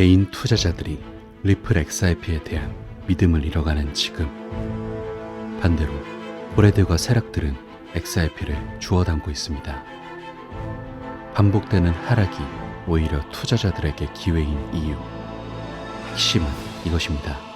개인 투자자들이 리플 XRP에 대한 믿음을 잃어가는 지금 반대로 고래들과 세력들은 XRP를 주워 담고 있습니다. 반복되는 하락이 오히려 투자자들에게 기회인 이유 핵심은 이것입니다.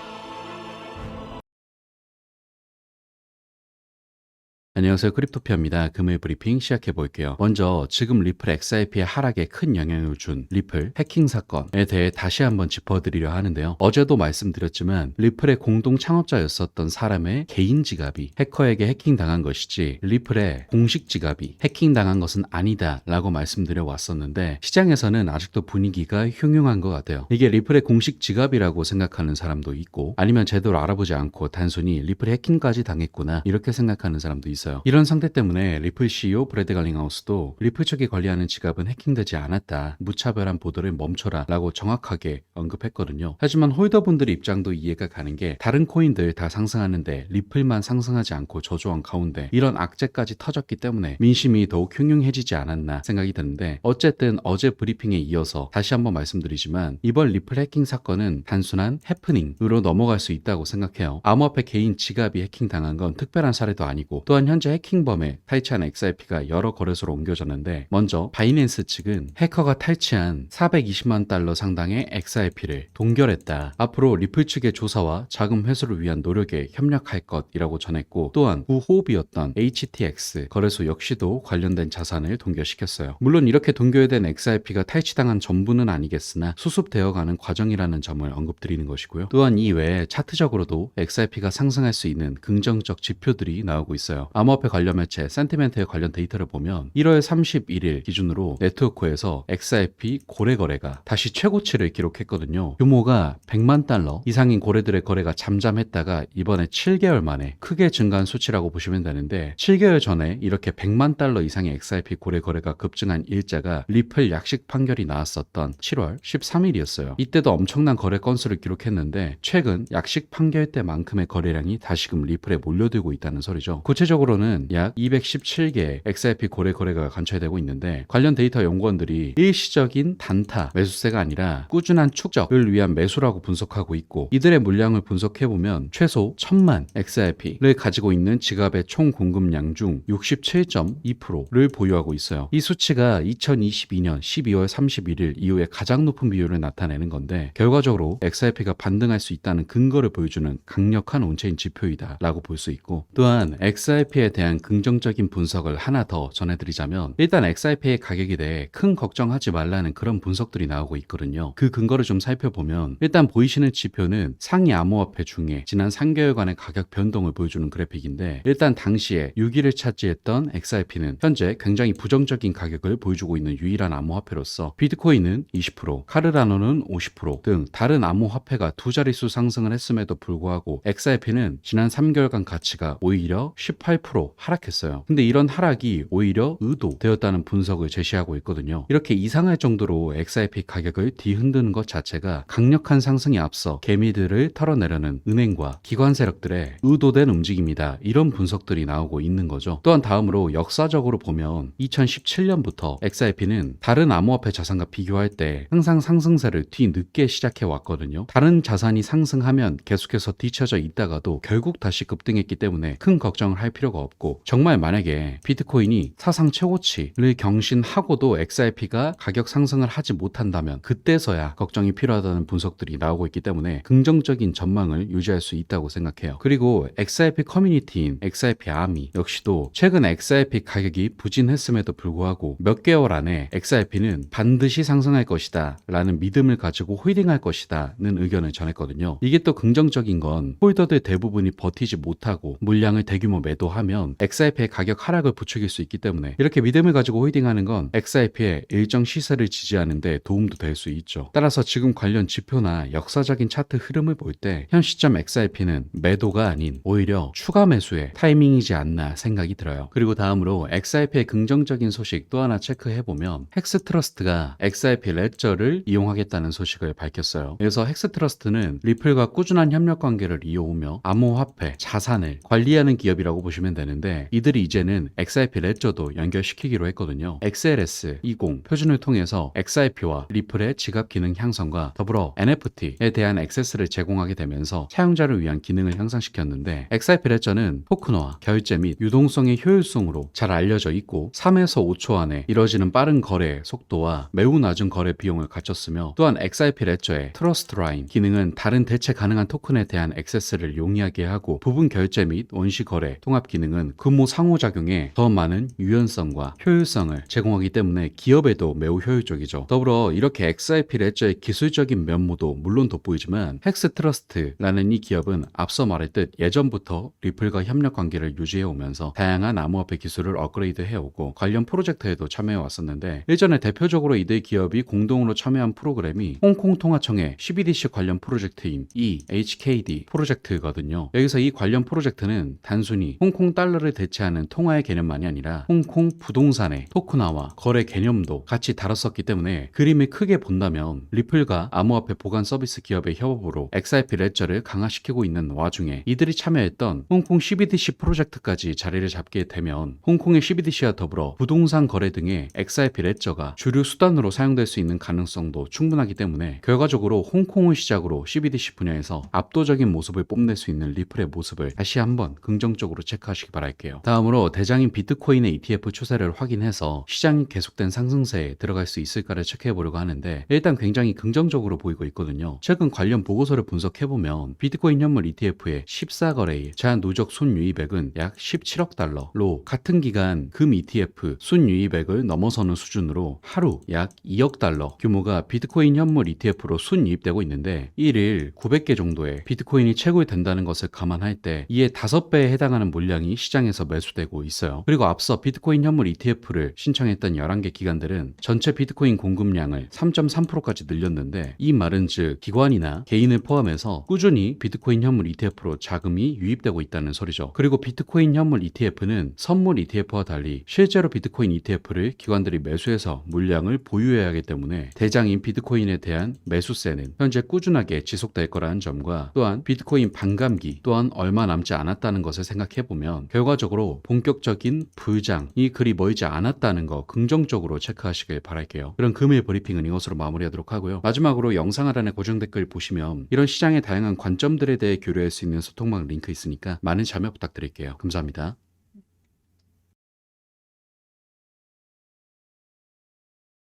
안녕하세요. 크립토피아입니다. 금일 브리핑 시작해 볼게요. 먼저 지금 리플 XRP의 하락에 큰 영향을 준 리플 해킹 사건에 대해 다시 한번 짚어드리려 하는데요. 어제도 말씀드렸지만 리플의 공동 창업자였었던 사람의 개인 지갑이 해커에게 해킹 당한 것이지 리플의 공식 지갑이 해킹 당한 것은 아니다 라고 말씀드려 왔었는데 시장에서는 아직도 분위기가 흉흉한 것 같아요. 이게 리플의 공식 지갑이라고 생각하는 사람도 있고 아니면 제대로 알아보지 않고 단순히 리플 해킹까지 당했구나 이렇게 생각하는 사람도 있어요. 이런 상태 때문에 리플 CEO 브래드 갈링하우스도 리플 측이 관리하는 지갑은 해킹되지 않았다. 무차별한 보도를 멈춰라 라고 정확하게 언급했거든요. 하지만 홀더분들 입장도 이해가 가는 게 다른 코인들 다 상승하는데 리플만 상승하지 않고 저조한 가운데 이런 악재까지 터졌기 때문에 민심이 더욱 흉흉해지지 않았나 생각이 드는데 어쨌든 어제 브리핑에 이어서 다시 한번 말씀드리지만 이번 리플 해킹 사건은 단순한 해프닝으로 넘어갈 수 있다고 생각해요. 암호화폐 개인 지갑이 해킹당한 건 특별한 사례도 아니고 또한 현재 해킹범에 탈취한 XRP가 여러 거래소로 옮겨졌는데 먼저 바이낸스 측은 해커가 탈취한 420만 달러 상당의 XRP를 동결했다. 앞으로 리플 측의 조사와 자금 회수를 위한 노력에 협력할 것이라고 전했고 또한 구호흡이었던 HTX 거래소 역시도 관련된 자산을 동결시켰어요. 물론 이렇게 동결된 XRP가 탈취당한 전부는 아니겠으나 수습되어가는 과정이라는 점을 언급드리는 것이고요. 또한 이 외에 차트적으로도 XRP가 상승할 수 있는 긍정적 지표들이 나오고 있어요. 암호화폐 관련 매체 센티멘트에 관련 데이터를 보면 1월 31일 기준으로 네트워크에서 XRP 고래 거래가 다시 최고치를 기록했거든요. 규모가 100만 달러 이상인 고래들의 거래가 잠잠했다가 이번에 7개월 만에 크게 증가한 수치라고 보시면 되는데 7개월 전에 이렇게 100만 달러 이상의 XRP 고래 거래가 급증한 일자가 리플 약식 판결이 나왔었던 7월 13일이었어요. 이때도 엄청난 거래 건수를 기록했는데 최근 약식 판결 때만큼의 거래량이 다시금 리플에 몰려들고 있다는 소리죠. 구체적으로 는 약 217개의 XRP 고래 거래가 관찰되고 있는데 관련 데이터 연구원들이 일시적인 단타 매수세가 아니라 꾸준한 축적을 위한 매수라고 분석하고 있고 이들의 물량을 분석해 보면 최소 1000만 XRP를 가지고 있는 지갑의 총 공급량 중 67.2%를 보유하고 있어요. 이 수치가 2022년 12월 31일 이후에 가장 높은 비율을 나타내는 건데 결과적으로 XRP가 반등할 수 있다는 근거를 보여주는 강력한 온체인 지표이다라고 볼 수 있고 또한 XRP 에 대한 긍정적인 분석을 하나 더 전해드리자면 일단 XRP의 가격에 대해 큰 걱정하지 말라는 그런 분석들이 나오고 있거든요. 그 근거를 좀 살펴보면 일단 보이시는 지표는 상위 암호화폐 중에 지난 3개월간의 가격 변동을 보여주는 그래픽인데 일단 당시에 6위를 차지했던 XRP는 현재 굉장히 부정적인 가격을 보여주고 있는 유일한 암호화폐로서 비트코인은 20%, 카르라노는 50%등 다른 암호화폐가 두 자릿수 상승을 했음에도 불구하고 XRP는 지난 3개월간 가치가 오히려 18% 하락했어요. 근데 이런 하락이 오히려 의도되었다는 분석을 제시하고 있거든요. 이렇게 이상할 정도로 XRP 가격을 뒤흔드는 것 자체가 강력한 상승에 앞서 개미들을 털어내려는 은행과 기관 세력들의 의도된 움직임이다. 이런 분석들이 나오고 있는 거죠. 또한 다음으로 역사적으로 보면 2017년부터 XRP는 다른 암호화폐 자산과 비교할 때 항상 상승세를 뒤늦게 시작해 왔거든요. 다른 자산이 상승하면 계속해서 뒤쳐져 있다가도 결국 다시 급등했기 때문에 큰 걱정을 할 필요가 없고 정말 만약에 비트코인이 사상 최고치를 경신하고도 XRP가 가격 상승을 하지 못한다면 그때서야 걱정이 필요하다는 분석들이 나오고 있기 때문에 긍정적인 전망을 유지할 수 있다고 생각해요. 그리고 XRP 커뮤니티인 XRP 아미 역시도 최근 XRP 가격이 부진했음에도 불구하고 몇 개월 안에 XRP는 반드시 상승할 것이다 라는 믿음을 가지고 홀딩할 것이다 는 의견을 전했거든요. 이게 또 긍정적인 건 홀더들 대부분이 버티지 못하고 물량을 대규모 매도하 면 XRP의 가격 하락을 부추길 수 있기 때문에 이렇게 믿음을 가지고 홀딩하는 건 XRP의 일정 시세를 지지하는 데 도움도 될 수 있죠. 따라서 지금 관련 지표나 역사적인 차트 흐름을 볼 때 현 시점 XRP는 매도가 아닌 오히려 추가 매수의 타이밍이지 않나 생각이 들어요. 그리고 다음으로 XRP의 긍정적인 소식 또 하나 체크해 보면 헥스 트러스트가 XRP 레저를 이용하겠다는 소식을 밝혔어요. 그래서 헥스 트러스트는 리플과 꾸준한 협력 관계를 이어오며 암호화폐 자산을 관리하는 기업이라고 보시면 되는데 이들이 이제는 XIP 레저도 연결시키기로 했거든요. XLS 20 표준을 통해서 XIP와 리플의 지갑 기능 향상과 더불어 NFT에 대한 액세스를 제공하게 되면서 사용자를 위한 기능을 향상시켰는데 XIP 레저는 토큰화, 결제 및 유동성의 효율성으로 잘 알려져 있고 3에서 5초 안에 이뤄지는 빠른 거래 속도와 매우 낮은 거래 비용을 갖췄으며 또한 XIP 레저의 트러스트 라인 기능은 다른 대체 가능한 토큰에 대한 액세스를 용이하게 하고 부분 결제 및 원시 거래 통합 기능 은 근무 상호작용에 더 많은 유연성과 효율성을 제공하기 때문에 기업에도 매우 효율적이죠. 더불어 이렇게 XIP 레저의 기술적인 면모도 물론 돋보이지만 헥스 트러스트라는 이 기업은 앞서 말했듯 예전부터 리플과 협력 관계를 유지해 오면서 다양한 암호화폐 기술을 업그레이드 해오고 관련 프로젝트에도 참여해 왔었는데 예전에 대표적으로 이들 기업이 공동으로 참여한 프로그램이 홍콩 통화청의 CBDC 관련 프로젝트인 이 HKD 프로젝트거든요. 여기서 이 관련 프로젝트는 단순히 홍콩 달러를 대체하는 통화의 개념만이 아니라 홍콩 부동산의 토큰화와 거래 개념도 같이 다뤘었기 때문에 그림을 크게 본다면 리플과 암호화폐 보관 서비스 기업의 협업으로 XIP 레저를 강화시키고 있는 와중에 이들이 참여했던 홍콩 CBDC 프로젝트까지 자리를 잡게 되면 홍콩의 CBDC와 더불어 부동산 거래 등의 XIP 레저가 주류 수단으로 사용될 수 있는 가능성도 충분하기 때문에 결과적으로 홍콩을 시작으로 CBDC 분야에서 압도적인 모습을 뽐낼 수 있는 리플의 모습을 다시 한번 긍정적으로 체크하시 기 바랄게요. 다음으로 대장인 비트코인의 ETF 추세를 확인해서 시장이 계속된 상승세에 들어갈 수 있을까를 체크해 보려고 하는데 일단 굉장히 긍정적으로 보이고 있거든요. 최근 관련 보고서를 분석해 보면 비트코인 현물 ETF의 14거래일 제한 누적 순유입액은 약 17억 달러로 같은 기간 금 ETF 순유입액을 넘어서는 수준으로 하루 약 2억 달러 규모가 비트코인 현물 ETF로 순유입되고 있는데 1일 900개 정도의 비트코인이 채굴된다는 것을 감안할 때 이에 5배에 해당하는 물량이 시장에서 매수되고 있어요. 그리고 앞서 비트코인 현물 ETF를 신청했던 11개 기관들은 전체 비트코인 공급량을 3.3%까지 늘렸는데 이 말은 즉 기관이나 개인을 포함해서 꾸준히 비트코인 현물 ETF로 자금이 유입되고 있다는 소리죠. 그리고 비트코인 현물 ETF는 선물 ETF와 달리 실제로 비트코인 ETF를 기관들이 매수해서 물량을 보유해야 하기 때문에 대장인 비트코인에 대한 매수세는 현재 꾸준하게 지속될 거라는 점과 또한 비트코인 반감기 또한 얼마 남지 않았다는 것을 생각해 보면 결과적으로 본격적인 불장이 그리 멀지 않았다는 거 긍정적으로 체크하시길 바랄게요. 그럼 금일 브리핑은 이것으로 마무리하도록 하고요. 마지막으로 영상 하단에 고정 댓글 보시면 이런 시장의 다양한 관점들에 대해 교류할 수 있는 소통방 링크 있으니까 많은 참여 부탁드릴게요. 감사합니다.